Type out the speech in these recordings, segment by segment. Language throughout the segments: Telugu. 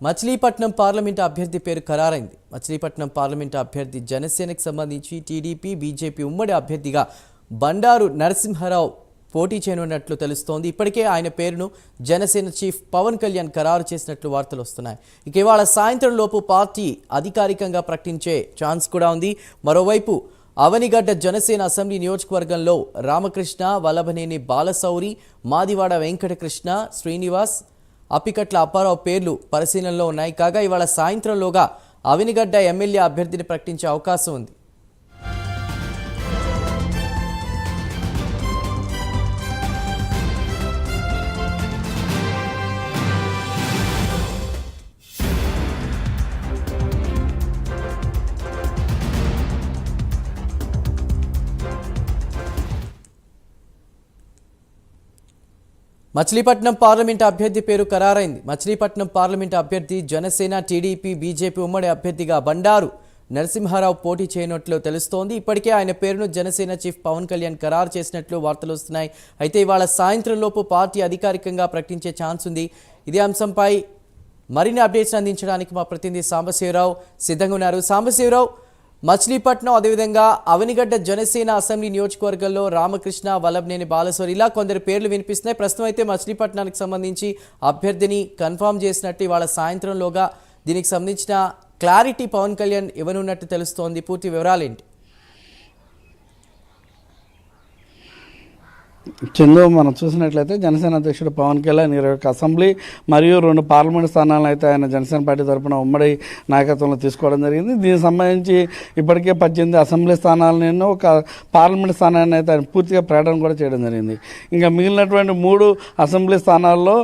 మచిలీపట్నం పార్లమెంటు అభ్యర్థి పేరు ఖరారైంది. మచిలీపట్నం పార్లమెంటు అభ్యర్థి జనసేనకు సంబంధించి టీడీపీ బీజేపీ ఉమ్మడి అభ్యర్థిగా బండారు నరసింహారావు పోటీ చేయనున్నట్లు తెలుస్తోంది. ఇప్పటికే ఆయన పేరును జనసేన చీఫ్ పవన్ కళ్యాణ్ ఖరారు చేసినట్లు వార్తలు వస్తున్నాయి. ఇక ఇవాళ సాయంత్రం లోపు పార్టీ అధికారికంగా ప్రకటించే ఛాన్స్ కూడా ఉంది. మరోవైపు అవనిగడ్డ జనసేన అసెంబ్లీ నియోజకవర్గంలో రామకృష్ణ వల్లభనేని బాలసౌరి మాదివాడ వెంకటకృష్ణ శ్రీనివాస్ అప్పికట్ల అప్పారావు పేర్లు పరిశీలనలో ఉన్నాయి. కాగా ఇవాళ సాయంత్రంలోగా అవినిగడ్డ ఎమ్మెల్యే అభ్యర్థిని ప్రకటించే అవకాశం ఉంది. మచిలీపట్నం పార్లమెంట్ అభ్యర్థి పేరు ఖరారైంది. మచిలీపట్నం పార్లమెంట్ అభ్యర్థి జనసేన టీడీపీ బీజేపీ ఉమ్మడి అభ్యర్థిగా బండారు. నరసింహారావు పోటీ చేయనట్లు తెలుస్తోంది. ఇప్పటికే ఆయన పేరును జనసేన చీఫ్ పవన్ కళ్యాణ్ ఖరారు చేసినట్లు వార్తలు వస్తున్నాయి. అయితే ఇవాళ సాయంత్రం లోపు పార్టీ అధికారికంగా ప్రకటించే ఛాన్స్ ఉంది. ఇదే అంశంపై మరిన్ని అప్డేట్స్ అందించడానికి మా ప్రతినిధి సాంబశివరావు సిద్ధంగా ఉన్నారు. సాంబశివరావు మచిలీపట్నం అదేవిధంగా అవనిగడ్డ జనసేన అసెంబ్లీ నియోజకవర్గంలో రామకృష్ణ వల్లభనేని బాలసోర్ ఇలా కొందరు పేర్లు వినిపిస్తున్నాయి. ప్రస్తుతం అయితే మచిలీపట్నానికి సంబంధించి అభ్యర్థిని కన్ఫర్మ్ చేసినట్టు ఇవాళ సాయంత్రంలోగా దీనికి సంబంధించిన క్లారిటీ పవన్ కళ్యాణ్ ఇవ్వనున్నట్టు తెలుస్తోంది. పూర్తి వివరాలేంటి? చందు మనం చూసినట్లయితే జనసేన అధ్యక్షుడు పవన్ కళ్యాణ్ ఇరవై ఒక అసెంబ్లీ మరియు రెండు పార్లమెంట్ స్థానాలను అయితే ఆయన జనసేన పార్టీ తరఫున ఉమ్మడి నాయకత్వంలో తీసుకోవడం జరిగింది. దీనికి సంబంధించి ఇప్పటికే పద్దెనిమిది అసెంబ్లీ స్థానాలను ఒక పార్లమెంట్ స్థానాన్ని అయితే ఆయన పూర్తిగా ప్రకటన కూడా చేయడం జరిగింది. ఇంకా మిగిలినటువంటి మూడు అసెంబ్లీ స్థానాల్లో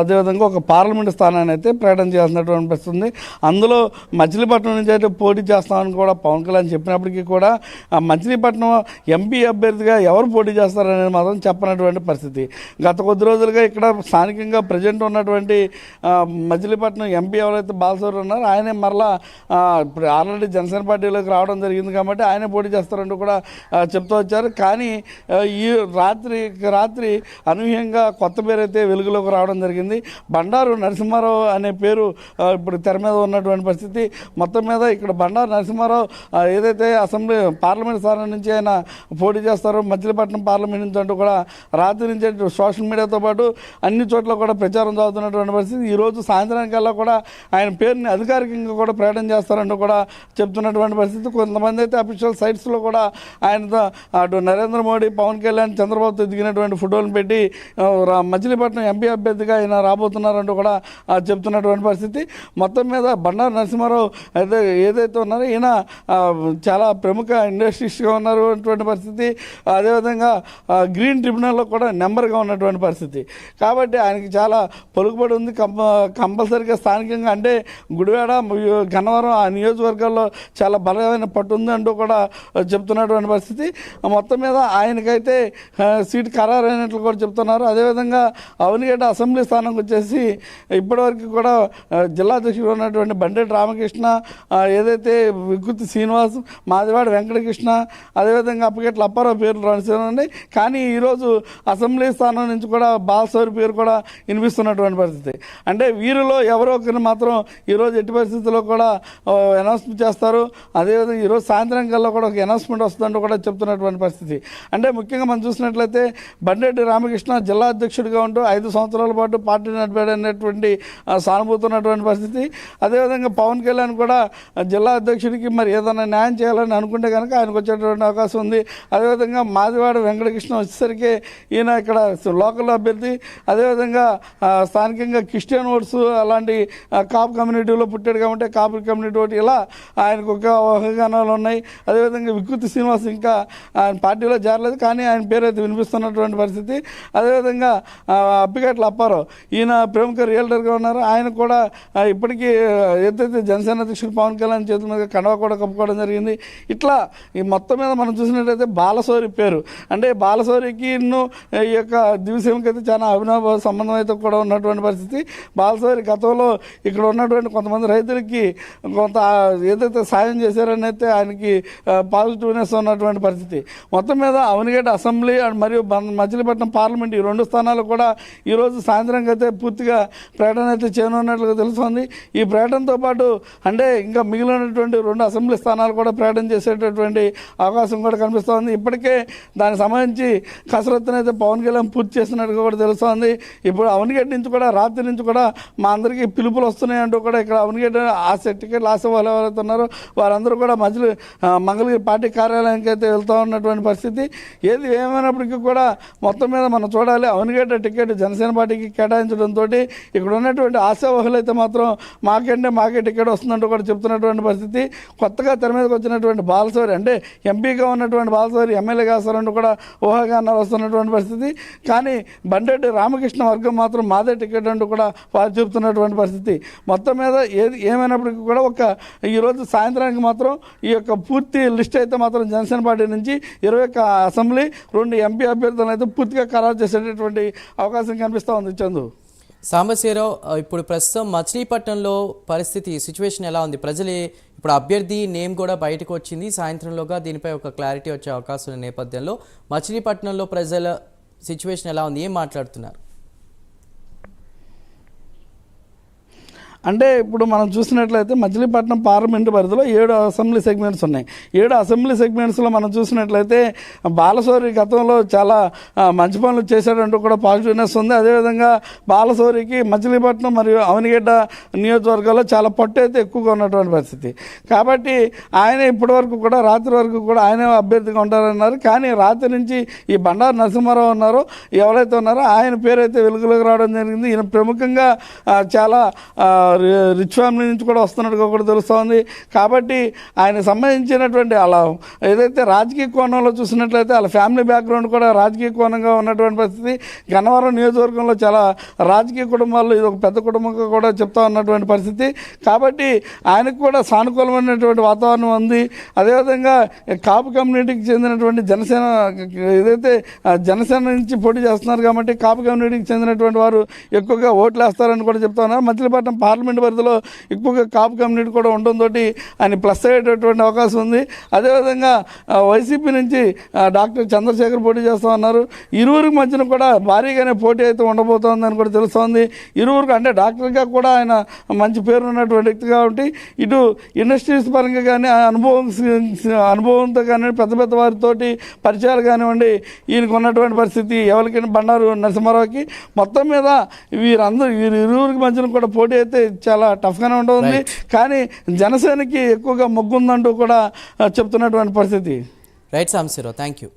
అదేవిధంగా ఒక పార్లమెంట్ స్థానాన్ని అయితే ప్రకటన చేయాల్సినటువంటి అనిపిస్తుంది అందులో మచిలీపట్నం నుంచి అయితే పోటీ చేస్తామని కూడా పవన్ కళ్యాణ్ చెప్పినప్పటికీ కూడా ఆ మచిలీపట్నం ఎంపీ అభ్యర్థిగా ఎవరు పోటీ చేస్తారనేది మాత్రం చెప్పనటువంటి పరిస్థితి. గత కొద్ది రోజులుగా ఇక్కడ స్థానికంగా ప్రజెంట్ ఉన్నటువంటి మజిలీపట్నం మచిలీపట్నం ఎంపీ ఎవరైతే బాలసూరి ఉన్నారో ఆయనే మరలా ఇప్పుడు ఆల్రెడీ జనసేన పార్టీలోకి రావడం జరిగింది కాబట్టి ఆయనే పోటీ చేస్తారంటూ కూడా చెప్తూ వచ్చారు. కానీ ఈ రాత్రి రాత్రి అనూహ్యంగా కొత్త పేరు అయితే వెలుగులోకి రావడం జరిగింది. బండారు నరసింహారావు అనే పేరు ఇప్పుడు తెర మీద ఉన్నటువంటి పరిస్థితి. మొత్తం మీద ఇక్కడ బండారు నరసింహారావు ఏదైతే అసెంబ్లీ పార్లమెంట్ స్థానం నుంచి ఆయన పోటీ చేస్తారో మచిలీపట్నం పార్లమెంట్ నుంచి అంటూ కూడా రాత్రి నుంచి సోషల్ మీడియాతో పాటు అన్ని చోట్ల కూడా ప్రచారం జరుగుతున్నటువంటి పరిస్థితి. ఈరోజు సాయంత్రానికల్లా కూడా ఆయన పేరుని అధికారికంగా కూడా ప్రకటన చేస్తారంటూ కూడా చెప్తున్నటువంటి పరిస్థితి. కొంతమంది అయితే అఫీషియల్ సైట్స్లో కూడా ఆయనతో అటు నరేంద్ర మోడీ పవన్ కళ్యాణ్ చంద్రబాబుతో దిగినటువంటి ఫోటోలను పెట్టి మచిలీపట్నం ఎంపీ అభ్యర్థిగా ఆయన రాబోతున్నారంటూ కూడా ఆ, చెప్తున్నటువంటి పరిస్థితి. మొత్తం మీద బండారు నరసింహారావు అయితే ఏదైతే ఉన్నారో ఈయన చాలా ప్రముఖ ఇండస్ట్రీస్గా ఉన్నారు అటువంటి పరిస్థితి. అదేవిధంగా ఆ, గ్రీన్ ట్రిబ్యునల్లో కూడా నెంబర్గా ఉన్నటువంటి పరిస్థితి. కాబట్టి ఆయనకి చాలా పలుకుబడి ఉంది. కంప కంపల్సరీగా స్థానికంగా అంటే గుడివాడ గన్నవరం ఆ నియోజకవర్గాల్లో చాలా బలమైన పట్టు ఉంది అంటూ కూడా చెప్తున్నటువంటి పరిస్థితి. మొత్తం మీద ఆయనకైతే సీట్ ఖరారైనట్లు కూడా చెప్తున్నారు. అదేవిధంగా అవనిగడ్డ అసెంబ్లీ స్థానంకి వచ్చేసి ఇప్పటివరకు కూడా జిల్లా అధ్యక్షుడు ఉన్నటువంటి బండెటి రామకృష్ణ ఏదైతే వికృతి శ్రీనివాస్ మాదివాడ వెంకటకృష్ణ అదేవిధంగా అప్పగట్ల అప్పారావు పేర్లు రాసినండి కానీ ఈరోజు అసెంబ్లీ స్థానం నుంచి కూడా బాలసౌరి పేరు కూడా వినిపిస్తున్నటువంటి పరిస్థితి. అంటే వీరిలో ఎవరో ఒకరిని మాత్రం ఈరోజు ఎట్టి పరిస్థితుల్లో కూడా అనౌన్స్మెంట్ చేస్తారు. అదేవిధంగా ఈరోజు సాయంత్రం కల్లా కూడా ఒక అనౌన్స్మెంట్ వస్తుందంటూ కూడా చెప్తున్నటువంటి పరిస్థితి. అంటే ముఖ్యంగా మనం చూసినట్లయితే బండెడ్డి రామకృష్ణ జిల్లా అధ్యక్షుడిగా ఉంటూ ఐదు సంవత్సరాల పాటు పార్టీ నడిపాడనేటువంటి ఆ, సానుభూతి ఉన్నటువంటి పరిస్థితి. అదేవిధంగా పవన్ కళ్యాణ్ కూడా జిల్లా అధ్యక్షుడికి మరి ఏదైనా న్యాయం చేయాలని అనుకుంటే కనుక ఆయనకు వచ్చేటువంటి అవకాశం ఉంది. అదేవిధంగా మాదివాడ వెంకటకృష్ణ వచ్చేసరికి ఈయన ఇక్కడ లోకల్ అభ్యర్థి. అదేవిధంగా స్థానికంగా క్రిస్టియన్ ఓట్స్ అలాంటి కాపు కమ్యూనిటీలో పుట్టాడు కాబట్టి కాపు కమ్యూనిటీ ఓటు ఇలా ఆయనకు ఒక అవగాహనలు ఉన్నాయి. అదేవిధంగా వికృతి శ్రీనివాస్ ఇంకా ఆయన పార్టీలో చేరలేదు కానీ ఆయన పేరు అయితే వినిపిస్తున్నటువంటి పరిస్థితి. అదేవిధంగా అప్పిగట్ల అప్పారావు ఈయన ప్రముఖ రియల్టర్గా ఉన్నారు. ఆయన కూడా ఇప్పటికీ ఏదైతే జనసేన అధ్యక్షుడు పవన్ కళ్యాణ్ చేతుల మీద కండవ కూడా కప్పుకోవడం జరిగింది. ఇట్లా ఈ మొత్తం మీద మనం చూసినట్లయితే బాలసౌరి పేరు. అంటే బాలసౌరి బాలసౌరికి ఈ యొక్క దివిసీమకి అయితే చాలా అభినవ సంబంధం అయితే కూడా ఉన్నటువంటి పరిస్థితి. బాలసోరి గతంలో ఇక్కడ ఉన్నటువంటి కొంతమంది రైతులకి కొంత ఏదైతే సాయం చేశారనైతే ఆయనకి పాజిటివ్నెస్ ఉన్నటువంటి పరిస్థితి. మొత్తం మీద అవనిగడ్డ అసెంబ్లీ అండ్ మరియు మచిలీపట్నం పార్లమెంట్ ఈ రెండు స్థానాలు కూడా ఈరోజు సాయంత్రం అయితే పూర్తిగా ప్రకటన అయితే చేయనున్నట్లుగా తెలుస్తోంది. ఈ ప్రకటనతో పాటు అంటే ఇంకా మిగిలినటువంటి రెండు అసెంబ్లీ స్థానాలు కూడా ప్రకటన చేసేటటువంటి అవకాశం కూడా కనిపిస్తోంది. ఇప్పటికే దానికి సంబంధించి కసరత్తునైతే పవన్ కళ్యాణ్ పూర్తి చేసినట్టుగా కూడా తెలుస్తోంది. ఇప్పుడు అవనిగడ్డ నుంచి కూడా రాత్రి నుంచి కూడా మా అందరికీ పిలుపులు వస్తున్నాయి అంటూ కూడా ఇక్కడ అవనిగడ్డ ఆశ టికెట్ లాస్ వాళ్ళు ఎవరైతే ఉన్నారో వారందరూ కూడా మధ్యలో మంగళగిరి పార్టీ కార్యాలయానికి అయితే వెళ్తూ ఉన్నటువంటి పరిస్థితి. ఏది ఏమైనప్పటికీ కూడా మొత్తం మీద మనం చూడాలి అవనిగడ్డ టికెట్ జనసేన పార్టీకి కేటాయించడంతో ఇక్కడ ఉన్నటువంటి ఆశావహులు అయితే మాత్రం మాకంటే మాకే టికెట్ వస్తుందంటూ కూడా చెప్తున్నటువంటి పరిస్థితి. కొత్తగా తెర మీదకి వచ్చినటువంటి బాలసౌరి అంటే ఎంపీగా ఉన్నటువంటి బాలసౌరి ఎమ్మెల్యేగా వస్తారంటూ కూడా ఊహగా ఊహాగానాలు వస్తున్నటువంటి పరిస్థితి. కానీ బండెడ్డి రామకృష్ణ వర్గం మాత్రం మాదే టికెట్ అంటూ కూడా వారు చెప్తున్నటువంటి పరిస్థితి. మొత్తం మీద ఏది ఏమైనప్పటికీ కూడా ఒక ఈరోజు సాయంత్రానికి మాత్రం ఈ యొక్క పూర్తి లిస్ట్ అయితే మాత్రం జనసేన పార్టీ నుంచి ఇరవై అసెంబ్లీ రెండు ఎంపీ అభ్యర్థులను అయితే పూర్తిగా ఖరారు చేసేటటువంటి అవకాశం కనిపిస్తూ ఉంది. చందు. సాంబశివరావు ఇప్పుడు ప్రస్తుతం మచిలీపట్నంలో పరిస్థితి సిచ్యువేషన్ ఎలా ఉంది? ప్రజలు ఇప్పుడు అభ్యర్థి నేమ్ కూడా బయటకు వచ్చింది. సాయంత్రంలోగా దీనిపై ఒక క్లారిటీ వచ్చే అవకాశం ఉన్న నేపథ్యంలో మచిలీపట్నంలో ప్రజల సిచ్యువేషన్ ఎలా ఉంది? ఏం మాట్లాడుతున్నారు? అంటే ఇప్పుడు మనం చూసినట్లయితే మచిలీపట్నం పార్లమెంటు పరిధిలో ఏడు అసెంబ్లీ సెగ్మెంట్స్ ఉన్నాయి. ఏడు అసెంబ్లీ సెగ్మెంట్స్లో మనం చూసినట్లయితే బాలసౌరి గతంలో చాలా మంచి పనులు చేశాడంటూ కూడా పాజిటివ్నెస్ ఉంది. అదేవిధంగా బాలసౌరికి మచిలీపట్నం మరియు అవనిగడ్డ నియోజకవర్గాల్లో చాలా పట్టు అయితే ఎక్కువగా ఉన్నటువంటి పరిస్థితి. కాబట్టి ఆయన ఇప్పటి వరకు కూడా రాత్రి వరకు కూడా ఆయనే అభ్యర్థిగా ఉంటారన్నారు. కానీ రాత్రి నుంచి ఈ బండారు నరసింహారావు ఉన్నారో. ఎవరైతే ఉన్నారో ఆయన పేరు అయితే వెలుగులోకి రావడం జరిగింది. ఈయన ప్రముఖంగా చాలా రిచ్ ఫ్యామిలీ నుంచి కూడా వస్తున్నట్టుగా కూడా తెలుస్తోంది. కాబట్టి ఆయన సంబంధించినటువంటి అలా ఏదైతే రాజకీయ కోణంలో చూసినట్లయితే వాళ్ళ ఫ్యామిలీ బ్యాక్గ్రౌండ్ కూడా రాజకీయ కోణంగా ఉన్నటువంటి పరిస్థితి. గన్నవరం నియోజకవర్గంలో చాలా రాజకీయ కుటుంబాల్లో ఇది ఒక పెద్ద కుటుంబంగా కూడా చెప్తా ఉన్నటువంటి పరిస్థితి. కాబట్టి ఆయనకు కూడా సానుకూలమైనటువంటి వాతావరణం ఉంది. అదేవిధంగా కాపు కమ్యూనిటీకి చెందినటువంటి జనసేన ఏదైతే జనసేన నుంచి పోటీ చేస్తున్నారు కాబట్టి కాపు కమ్యూనిటీకి చెందినటువంటి వారు ఎక్కువగా ఓట్లు వేస్తారని కూడా చెప్తా ఉన్నారు. మచిలీపట్నం పార్లమెంట్ పరిధిలో ఎక్కువగా కాపు కమ్యూనిటీ కూడా ఉండడంతో ఆయన ప్లస్ అయ్యేటటువంటి అవకాశం ఉంది. అదేవిధంగా వైసీపీ నుంచి డాక్టర్ చంద్రశేఖర్ పోటీ చేస్తా ఉన్నారు ఇరువురికి మధ్యన కూడా భారీగానే పోటీ అయితే ఉండబోతోందని కూడా తెలుస్తోంది. ఇరువురికి అంటే డాక్టర్గా కూడా ఆయన మంచి పేరు ఉన్నటువంటి వ్యక్తి కాబట్టి ఇటు ఇండస్ట్రీస్ పరంగా కానీ ఆ అనుభవం అనుభవంతో కానీ పెద్ద పెద్ద వారితోటి పరిచయాలు కానివ్వండి ఈయనకు ఉన్నటువంటి పరిస్థితి ఎవరికైనా బండారు నరసింహారావుకి మొత్తం మీద వీరందరూ వీరి ఇరువురికి మధ్యన కూడా పోటీ అయితే చాలా టఫ్గానే ఉంటుంది కానీ జనసేనకి ఎక్కువగా మొగ్గుందంటూ కూడా చెప్తున్నటువంటి పరిస్థితి. Right Sambasivarao thank you